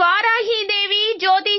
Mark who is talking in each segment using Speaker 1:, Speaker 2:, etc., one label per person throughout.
Speaker 1: இவ்வாறாகி இதை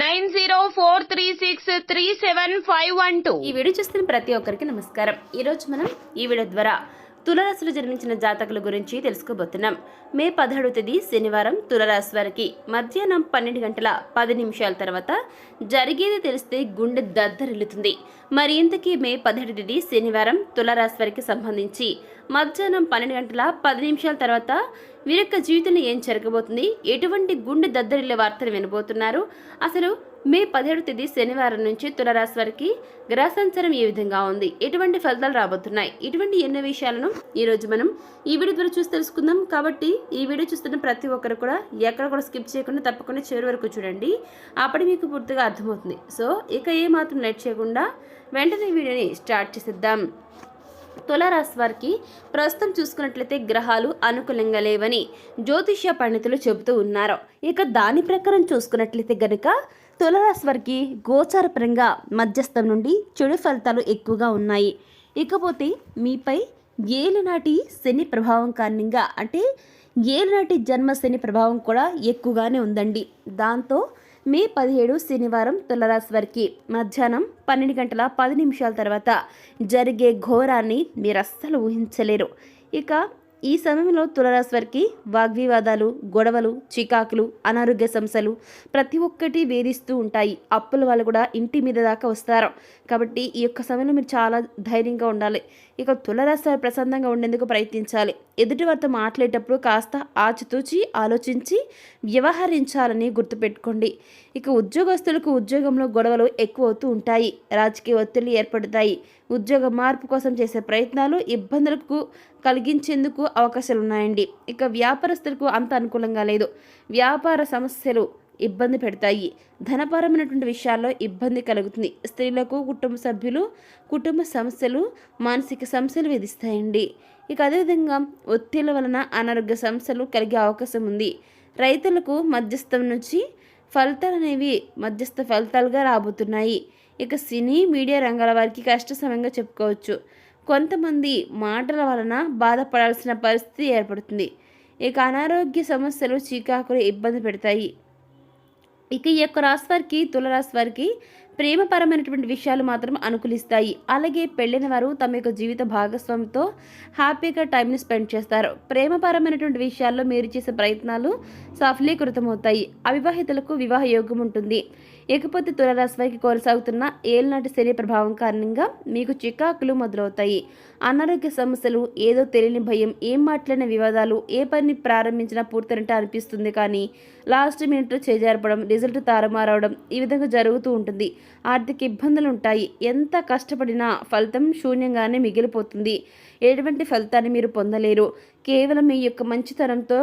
Speaker 1: nine zero four three six three seven five one two.
Speaker 2: ఈ video చూస్తున్న ప్రతి ఒక్కరికి నమస్కారం. ఈరోజు మనం ఈ వీడియో ద్వారా తులరాశిలో జన్మించిన జాతకుల గురించి తెలుసుకోబోతున్నాం. మే పదహాడవ తేదీ శనివారం తులరాశి వారికి మధ్యాహ్నం పన్నెండు గంటల పది నిమిషాల తర్వాత జరిగేది తెలిస్తే గుండె దద్దరిల్లుతుంది. మరి ఇంతకీ మే పదిహేడు తేదీ శనివారం తులరాశి వారికి సంబంధించి మధ్యాహ్నం పన్నెండు గంటల పది నిమిషాల తర్వాత వీరి యొక్క జీవితంలో ఏం జరగబోతుంది? ఎటువంటి గుండె దద్దరిల్లే వార్తలు వినబోతున్నారు? అసలు మే పదిహేడు తేదీ శనివారం నుంచి తులరాశి వారికి గ్రహ సంచారం ఏ విధంగా ఉంది? ఎటువంటి ఫలితాలు రాబోతున్నాయి? ఇటువంటి ఎన్నో విషయాలను ఈ రోజు మనం ఈ వీడియో ద్వారా చూసి తెలుసుకుందాం. కాబట్టి ఈ వీడియో చూస్తున్న ప్రతి ఒక్కరు కూడా ఎక్కడ కూడా స్కిప్ చేయకుండా తప్పకుండా చివరి వరకు చూడండి. అప్పుడు మీకు పూర్తిగా అర్థమవుతుంది. సో ఇక ఏ మాత్రం లేట్ చేయకుండా వెంటనే వీడియోని స్టార్ట్ చేసేద్దాం. తులారాశి వారికి ప్రస్తుతం చూసుకున్నట్లయితే గ్రహాలు అనుకూలంగా లేవని జ్యోతిష్య పండితులు చెబుతూ ఉన్నారు. ఇక దాని ప్రకారం చూసుకున్నట్లయితే గనుక తులారాశి వారికి గోచారపరంగా మధ్యస్థం నుండి చెడు ఫలితాలు ఎక్కువగా ఉన్నాయి. ఇకపోతే మీపై ఏలినాటి శని ప్రభావం కారణంగా అంటే ఏలినాటి జన్మ శని ప్రభావం కూడా ఎక్కువగానే ఉందండి. దాంతో మే పదిహేడు శనివారం తులరాశి వారికి మధ్యాహ్నం పన్నెండు గంటల పది నిమిషాల తర్వాత జరిగే ఘోరాన్ని మీరు అస్సలు ఊహించలేరు. ఇక ఈ సమయంలో తులరాశి వారికి వాగ్వివాదాలు గొడవలు చికాకులు అనారోగ్య సమస్యలు ప్రతి ఒక్కటి వేధిస్తూ ఉంటాయి. అప్పుల వాళ్ళు కూడా ఇంటి మీద దాకా వస్తారు. కాబట్టి ఈ యొక్క సమయంలో మీరు చాలా ధైర్యంగా ఉండాలి. ఇక తులరాశి వారు ప్రశాంతంగా ఉండేందుకు ప్రయత్నించాలి. ఎదుటి వారితో మాట్లాడేటప్పుడు కాస్త ఆచితూచి ఆలోచించి వ్యవహరించాలని గుర్తుపెట్టుకోండి. ఇక ఉద్యోగస్తులకు ఉద్యోగంలో గొడవలు ఎక్కువ అవుతూ ఉంటాయి. రాజకీయ ఒత్తిళ్ళు ఏర్పడతాయి. ఉద్యోగ మార్పు కోసం చేసే ప్రయత్నాలు ఇబ్బందులకు కలిగించేందుకు అవకాశాలు ఉన్నాయండి ఇక వ్యాపారస్తులకు అంత అనుకూలంగా లేదు. వ్యాపార సమస్యలు ఇబ్బంది పెడతాయి. ధనపరమైనటువంటి విషయాల్లో ఇబ్బంది కలుగుతుంది. స్త్రీలకు కుటుంబ సభ్యులు కుటుంబ సమస్యలు మానసిక సమస్యలు విధిస్తాయండి. ఇక అదేవిధంగా ఒత్తిళ్ళ వలన అనారోగ్య సమస్యలు కలిగే అవకాశం ఉంది. రైతులకు మధ్యస్థం నుంచి ఫలితాలు అనేవి మధ్యస్థ ఫలితాలుగా రాబోతున్నాయి. ఇక సినీ మీడియా రంగాల వారికి కష్ట సమయంగా చెప్పుకోవచ్చు. కొంతమంది మాటల వలన బాధపడాల్సిన పరిస్థితి ఏర్పడుతుంది. ఇక అనారోగ్య సమస్యలు చీకాకులు ఇబ్బంది పెడతాయి. ఇక ఈ యొక్క రాశి వారికి తులరాశి వారికి ప్రేమపరమైనటువంటి విషయాలు మాత్రం అనుకూలిస్తాయి. అలాగే పెళ్ళిన వారు తమ యొక్క జీవిత భాగస్వామితో హ్యాపీగా టైంని స్పెండ్ చేస్తారు. ప్రేమపరమైనటువంటి విషయాల్లో మీరు చేసే ప్రయత్నాలు సఫలీకృతమవుతాయి. అవివాహితులకు వివాహ యోగం ఉంటుంది. ఇకపోతే తులరాశి వారికి కొనసాగుతున్న ఏళ్ళనాటి శని ప్రభావం కారణంగా మీకు చికాకులు మొదలవుతాయి. అనారోగ్య సమస్యలు ఏదో తెలియని భయం ఏం మాట్లాడిన వివాదాలు ఏ పని ప్రారంభించినా పూర్తయినట్టు అనిపిస్తుంది కానీ లాస్ట్ మినిట్లో చేజారపడం రిజల్ట్ తారుమారవడం ఈ విధంగా జరుగుతూ ఉంటుంది. ఆర్థిక ఇబ్బందులు ఉంటాయి. ఎంత కష్టపడినా ఫలితం శూన్యంగానే మిగిలిపోతుంది. ఎటువంటి ఫలితాన్ని మీరు పొందలేరు. కేవలం మీ యొక్క మంచితనంతో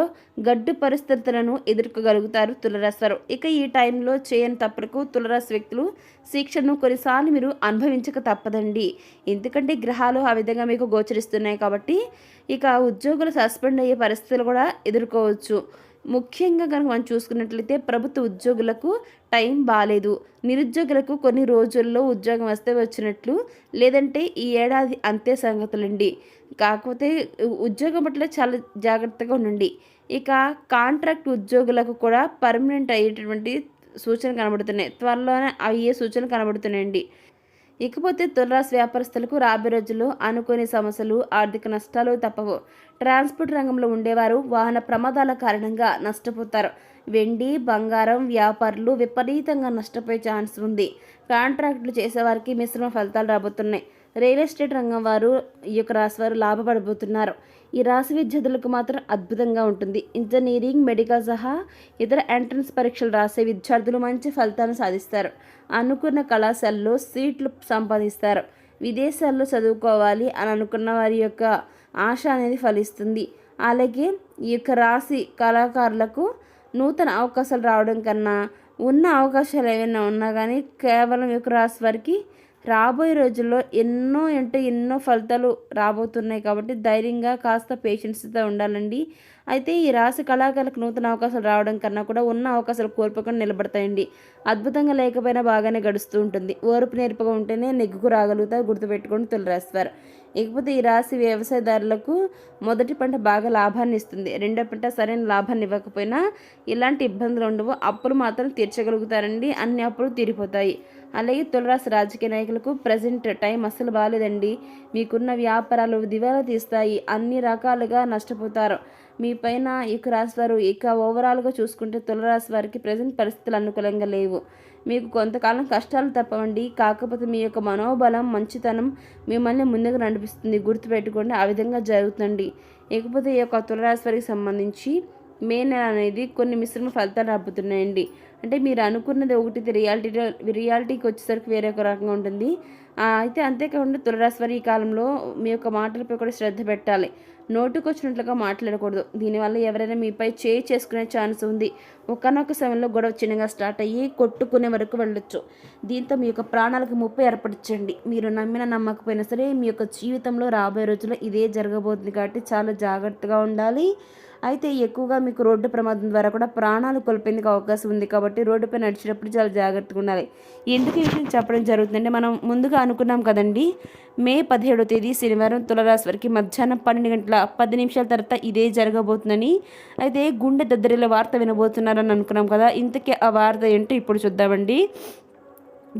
Speaker 2: గడ్డు పరిస్థితులను ఎదుర్కోగలుగుతారు తులరాశివారు ఇక ఈ టైంలో చేయని తప్పులకు తులరాశి వ్యక్తులు శిక్షను కొన్నిసార్లు మీరు అనుభవించక తప్పదండి. ఎందుకంటే గ్రహాలు ఆ విధంగా మీకు గోచరిస్తున్నాయి కాబట్టి ఇక ఉద్యోగులు సస్పెండ్ అయ్యే పరిస్థితులు కూడా ఎదుర్కోవచ్చు. ముఖ్యంగా కనుక మనం చూసుకున్నట్లయితే ప్రభుత్వ ఉద్యోగులకు టైం బాగాలేదు నిరుద్యోగులకు కొన్ని రోజుల్లో ఉద్యోగం వస్తే వచ్చినట్లు లేదంటే ఈ ఏడాది అంతే సంగతులండి. కాకపోతే ఉద్యోగం పట్ల చాలా జాగ్రత్తగా ఉండండి. ఇక కాంట్రాక్ట్ ఉద్యోగులకు కూడా పర్మనెంట్ అయ్యేటటువంటి సూచనలు కనబడుతున్నాయి. త్వరలోనే అయ్యే సూచనలు కనబడుతున్నాయండి? ఇకపోతే తులరాశి వ్యాపారస్తులకు రాబోయే రోజుల్లో అనుకోని సమస్యలు ఆర్థిక నష్టాలు తప్పవు. ట్రాన్స్పోర్ట్ రంగంలో ఉండేవారు వాహన ప్రమాదాల కారణంగా నష్టపోతారు. వెండి బంగారం వ్యాపారులు విపరీతంగా నష్టపోయే ఛాన్స్ ఉంది. కాంట్రాక్టులు చేసేవారికి మిశ్రమ ఫలితాలు రాబోతున్నాయి. రియల్ ఎస్టేట్ రంగం వారు ఈ యొక్క రాశి వారు లాభపడబోతున్నారు. ఈ రాశి విద్యార్థులకు మాత్రం అద్భుతంగా ఉంటుంది. ఇంజనీరింగ్ మెడికల్ సహా ఇతర ఎంట్రన్స్ పరీక్షలు రాసే విద్యార్థులు మంచి ఫలితాలను సాధిస్తారు. అనుకున్న కళాశాలలో సీట్లు సంపాదిస్తారు. విదేశాల్లో చదువుకోవాలి అని అనుకున్న వారి యొక్క ఆశ అనేది ఫలిస్తుంది. అలాగే ఈ యొక్క రాశి కళాకారులకు నూతన అవకాశాలు రావడం కన్నా ఉన్న అవకాశాలు ఏమైనా ఉన్నా కానీ కేవలం ఈ యొక్క రాశి వారికి రాబోయే రోజుల్లో ఎన్నో అంటే ఎన్నో ఫలితాలు రాబోతున్నాయి కాబట్టి ధైర్యంగా కాస్త పేషెన్స్తో ఉండాలండి. అయితే ఈ రాశి కళాకారులకు నూతన అవకాశాలు రావడం కన్నా కూడా ఉన్న అవకాశాలు కోల్పోకుండా నిలబడతాయండి. అద్భుతంగా లేకపోయినా బాగానే గడుస్తూ ఉంటుంది. ఓర్పు నేర్పుగా ఉంటేనే నెగ్గుకు రాగలుగుతారు గుర్తుపెట్టుకొని తొలిరాస్తారు ఇకపోతే ఈ రాశి వ్యవసాయదారులకు మొదటి పంట బాగా లాభాన్ని ఇస్తుంది. రెండో పంట సరైన లాభాన్ని ఇవ్వకపోయినా ఇలాంటి ఇబ్బందులు ఉండవు. అప్పులు మాత్రం తీర్చగలుగుతారండి. అన్ని అప్పులు తీరిపోతాయి. అలాగే తులరాశి రాజకీయ నాయకులకు ప్రజెంట్ టైం అస్సలు బాగాలేదండి మీకున్న వ్యాపారాలు దివాలా తీస్తాయి. అన్ని రకాలుగా నష్టపోతారు. మీ పైన ఇక రాశి వారు ఇక ఓవరాల్గా చూసుకుంటే తులరాశి వారికి ప్రజెంట్ పరిస్థితులు అనుకూలంగా లేవు. మీకు కొంతకాలం కష్టాలు తప్పవండి. కాకపోతే మీ యొక్క మనోబలం మంచితనం మిమ్మల్ని ముందుకు నడిపిస్తుంది. గుర్తుపెట్టుకోండి ఆ విధంగా జరుగుతుంది. ఇకపోతే ఈ యొక్క తులరాశి వారికి సంబంధించి మే నెల అనేది కొన్ని మిశ్రమ ఫలితాలు రాబోతున్నాయండి. అంటే మీరు అనుకున్నది ఒకటి రియాలిటీ రియాలిటీకి వచ్చేసరికి వేరే ఒక రకంగా ఉంటుంది. అయితే అంతేకాకుండా తులరాశి వారి ఈ కాలంలో మీ యొక్క మాటలపై కూడా శ్రద్ధ పెట్టాలి. నోటుకు వచ్చినట్లుగా మాట్లాడకూడదు. దీనివల్ల ఎవరైనా మీపై చేయి చేసుకునే ఛాన్స్ ఉంది. ఒకనొక సమయంలో గొడవ చిన్నగా స్టార్ట్ అయ్యి కొట్టుకునే వరకు వెళ్ళొచ్చు. దీంతో మీ యొక్క ప్రాణాలకు ముప్పై ఏర్పరచండి. మీరు నమ్మిన నమ్మకపోయినా సరే మీ యొక్క జీవితంలో రాబోయే రోజుల్లో ఇదే జరగబోతుంది కాబట్టి చాలా జాగ్రత్తగా ఉండాలి. అయితే ఎక్కువగా మీకు రోడ్డు ప్రమాదం ద్వారా కూడా ప్రాణాలు కోల్పోయేందుకు అవకాశం ఉంది కాబట్టి రోడ్డుపై నడిచేటప్పుడు చాలా జాగ్రత్తగా ఉండాలి. ఎందుకు ఈ విషయం చెప్పడం జరుగుతుందంటే మనం ముందుగా అనుకున్నాం కదండి మే పదిహేడో తేదీ శనివారం తులరాశి వరకు మధ్యాహ్నం పన్నెండు గంటల పది నిమిషాల తర్వాత ఇదే జరగబోతుందని అయితే గుండె దద్దరిల వార్త వినబోతున్నారని అనుకున్నాం కదా ఇంతకీ ఆ వార్త ఏంటో ఇప్పుడు చూద్దామండి.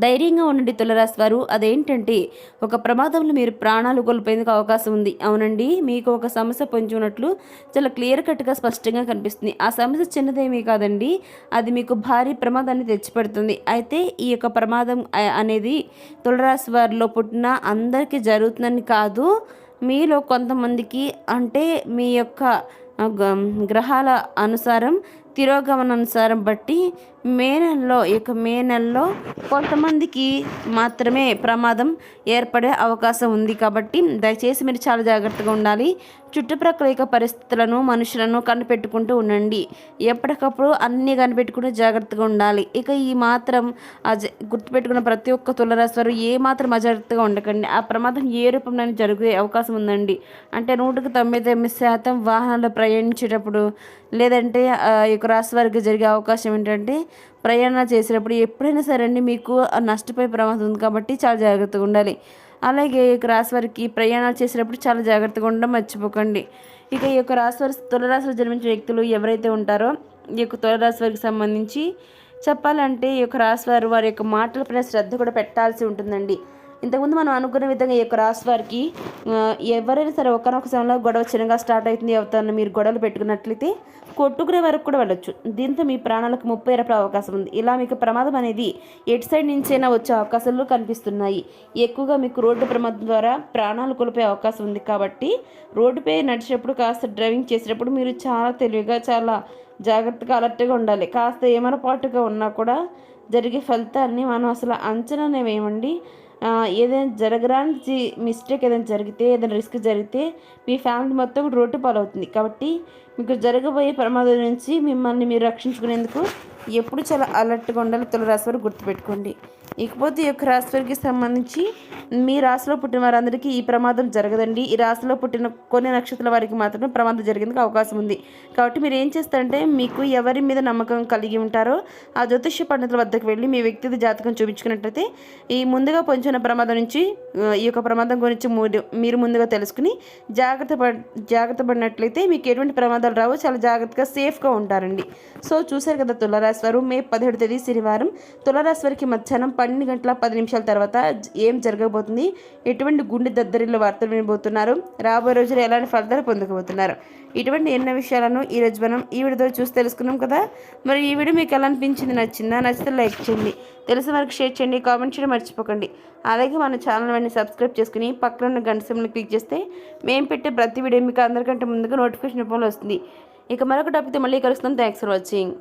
Speaker 2: ధైర్యంగా ఉండండి తులరాశి వారు. అదేంటంటే ఒక ప్రమాదంలో మీరు ప్రాణాలు కోల్పోయేందుకు అవకాశం ఉంది. అవునండి మీకు ఒక సమస్య పొంచి ఉన్నట్లు చాలా క్లియర్ కట్గా స్పష్టంగా కనిపిస్తుంది. ఆ సమస్య చిన్నదేమీ కాదండి అది మీకు భారీ ప్రమాదాన్ని తెచ్చిపెడుతుంది. అయితే ఈ యొక్క ప్రమాదం అనేది తులరాశి వారిలో పుట్టిన అందరికీ జరుగుతుందని కాదు మీలో కొంతమందికి అంటే మీ యొక్క గ్రహాల అనుసారం తిరోగమనానుసారం బట్టి మే నెలలో ఇక మే నెలలో కొంతమందికి మాత్రమే ప్రమాదం ఏర్పడే అవకాశం ఉంది కాబట్టి దయచేసి మీరు చాలా జాగ్రత్తగా ఉండాలి. చుట్టుప్రక్కల యొక్క పరిస్థితులను మనుషులను కనిపెట్టుకుంటూ ఉండండి. ఎప్పటికప్పుడు అన్నీ కనిపెట్టుకుంటూ జాగ్రత్తగా ఉండాలి. ఇక ఈ మాత్రం గుర్తుపెట్టుకున్న ప్రతి ఒక్క తులరాశి వారు ఏ మాత్రం అజాగ్రత్తగా ఉండకండి. ఆ ప్రమాదం ఏ రూపంలో జరిగే అవకాశం ఉందండి. అంటే నూటికి తొంభై తొమ్మిది శాతం వాహనాలు ప్రయాణించేటప్పుడు లేదంటే ఆ యొక్క రాశి వారికి జరిగే అవకాశం ఏంటంటే ప్రయాణాలు చేసేటప్పుడు ఎప్పుడైనా సరే అండి మీకు ఆ నష్టపోయే ప్రమాదం ఉంది కాబట్టి చాలా జాగ్రత్తగా ఉండాలి. అలాగే ఈ యొక్క రాశి వారికి ప్రయాణాలు చేసేటప్పుడు చాలా జాగ్రత్తగా ఉండడం మర్చిపోకండి. ఇక ఈ యొక్క రాశి వారి తులరాశిలో జన్మించిన వ్యక్తులు ఎవరైతే ఉంటారో ఈ యొక్క తులరాశి వారికి సంబంధించి చెప్పాలంటే ఈ యొక్క రాశి వారు వారి యొక్క మాటలపైన శ్రద్ధ కూడా పెట్టాల్సి ఉంటుందండి. ఇంతకుముందు మనం అనుకున్న విధంగా ఈ యొక్క రాశి వారికి ఎవరైనా సరే ఒకనొక సమయంలో గొడవ చిన్నగా స్టార్ట్ అవుతుంది ఎవరితో మీరు గొడవలు పెట్టుకున్నట్లయితే కొట్టుకునే వరకు కూడా వెళ్ళొచ్చు. దీంతో మీ ప్రాణాలకు ముప్పై ఏర్పడే అవకాశం ఉంది. ఇలా మీకు ప్రమాదం అనేది ఎటు సైడ్ నుంచైనా వచ్చే అవకాశాలు కనిపిస్తున్నాయి. ఎక్కువగా మీకు రోడ్డు ప్రమాదం ద్వారా ప్రాణాలు కోల్పోయే అవకాశం ఉంది కాబట్టి రోడ్డుపై నడిచేటప్పుడు కాస్త డ్రైవింగ్ చేసేటప్పుడు మీరు చాలా తెలివిగా చాలా జాగ్రత్తగా అలర్ట్గా ఉండాలి. కాస్త ఏమైనా పాటుగా ఉన్నా కూడా జరిగే ఫలితాన్ని మనం అసలు అంచనా వేయమండి ఏదైనా జరగరాని మిస్టేక్ ఏదైనా జరిగితే ఏదైనా రిస్క్ జరిగితే మీ ఫ్యామిలీ మొత్తం కూడా రోడ్డు పాలవుతుంది. కాబట్టి మీకు జరగబోయే ప్రమాదం నుంచి మిమ్మల్ని మీరు రక్షించుకునేందుకు ఎప్పుడు చాలా అలర్ట్గా ఉండాలి తులరాశి వారు గుర్తుపెట్టుకోండి. ఇకపోతే ఈ యొక్క రాశివారికి సంబంధించి మీ రాశిలో పుట్టిన వారందరికీ ఈ ప్రమాదం జరగదండి. ఈ రాశిలో పుట్టిన కొన్ని నక్షత్రాల వారికి మాత్రమే ప్రమాదం జరిగేందుకు అవకాశం ఉంది. కాబట్టి మీరు ఏం చేస్తారంటే మీకు ఎవరి మీద నమ్మకం కలిగి ఉంటారో ఆ జ్యోతిష్య పండితుల వద్దకు వెళ్ళి మీ వ్యక్తిగత జాతకం చూపించుకున్నట్లయితే ఈ ముందుగా పొంచిన ప్రమాదం నుంచి ఈ యొక్క ప్రమాదం గురించి మీరు ముందుగా తెలుసుకుని జాగ్రత్త పడ్ జాగ్రత్త పడినట్లయితే మీకు ఎటువంటి ప్రమాదాలు రావు చాలా జాగ్రత్తగా సేఫ్గా ఉంటారండి. సో చూశారు కదా తులారాశి వారు మే పదిహేడు తేదీ శనివారం. తులారాశి వారికి మధ్యాహ్నం పన్నెండు గంటల పది నిమిషాల తర్వాత ఏం జరగబోతుంది? ఎటువంటి గుండె దద్దరిలో వార్తలు వినబోతున్నారు? రాబోయే రోజులు ఎలాంటి ఫలితాలు పొందకపోతున్నారు? ఇటువంటి ఎన్నో విషయాలను ఈ మనం ఈ వీడియో చూసి తెలుసుకున్నాం కదా? మరి ఈ వీడియో మీకు ఎలా అనిపించింది? నచ్చిందా? నచ్చితే లైక్ చేయండి. తెలిసిన వరకు షేర్ చేయండి. కామెంట్ చేయడం మర్చిపోకండి. అలాగే మన ఛానల్ వెంటనే సబ్స్క్రైబ్ చేసుకుని పక్కన ఉన్న గంట సింబల్ని క్లిక్ చేస్తే మేము పెట్టే ప్రతి వీడియో మీకు అందరికంటే ముందుగా నోటిఫికేషన్ రూపంలో వస్తుంది. ఇక మరొక టాపిక్తో మళ్ళీ కలుస్తాం. Thanks for watching.